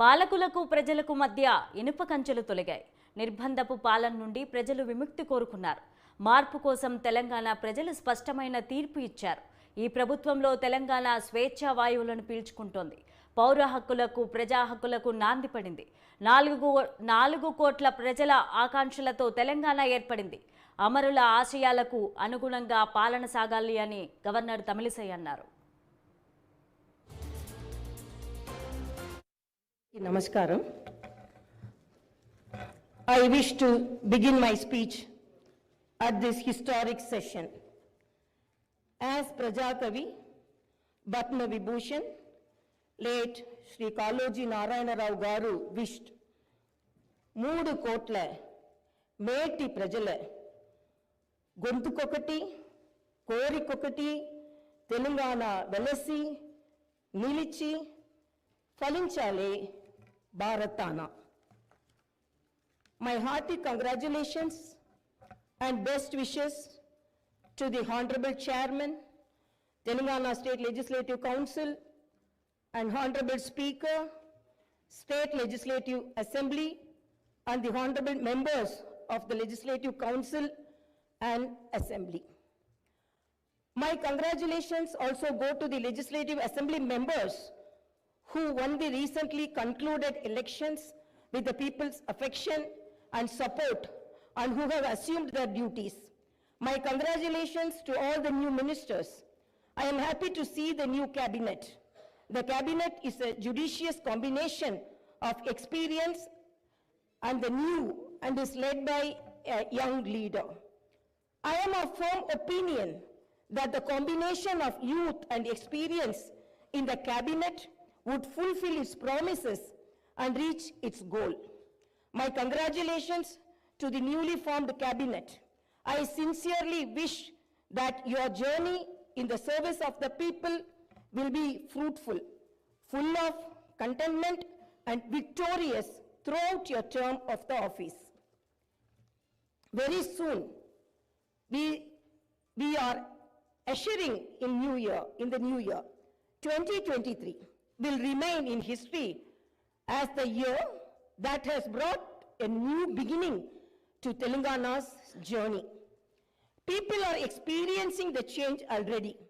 పాలకులకు ప్రజలకు మధ్య ఇనుప కంచెలు తొలగాయి. నిర్బంధపు పాలన నుండి ప్రజలు విముక్తి కోరుకున్నారు. మార్పు కోసం తెలంగాణ ప్రజలు స్పష్టమైన తీర్పు ఇచ్చారు. ఈ ప్రభుత్వంలో తెలంగాణ స్వేచ్ఛా వాయువులను పీల్చుకుంటోంది. పౌర హక్కులకు ప్రజా హక్కులకు నాంది పడింది. నాలుగు నాలుగు కోట్ల ప్రజల ఆకాంక్షలతో తెలంగాణ ఏర్పడింది. అమరుల ఆశయాలకు అనుగుణంగా పాలన సాగాలి అని గవర్నర్ తమిళిసై అన్నారు. నమస్కారం. I wish to begin my speech at this historic session as ప్రజాకవి Padma Vibhushan late Shri Kaloji Narayanarao garu wished మూడు కోట్ల మేటి ప్రజల గొంతుకొకటి కోరికొకటి తెలంగాణ వెలసి నిలిచి ఫలించాలి Bharatana. My hearty congratulations and best wishes to the Honorable Chairman, Telangana State Legislative Council, and Honorable Speaker, State Legislative Assembly, and the Honorable members of the Legislative Council and Assembly. My congratulations also go to the Legislative Assembly members who won the recently concluded elections with the people's affection and support and who have assumed their duties. My congratulations to all the new ministers. I am happy to see the new cabinet. The cabinet is a judicious combination of experience and the new and is led by a young leader. I am of firm opinion that the combination of youth and experience in the cabinet would fulfill its promises and reach its goal. My congratulations to the newly formed cabinet. I sincerely wish that your journey in the service of the people will be fruitful, full of contentment and victorious throughout your term of the office. Very soon, we, we are ushering in new year, in the new year. 2023 will remain in history as the year that has brought a new beginning to Telangana's journey. People are experiencing the change already.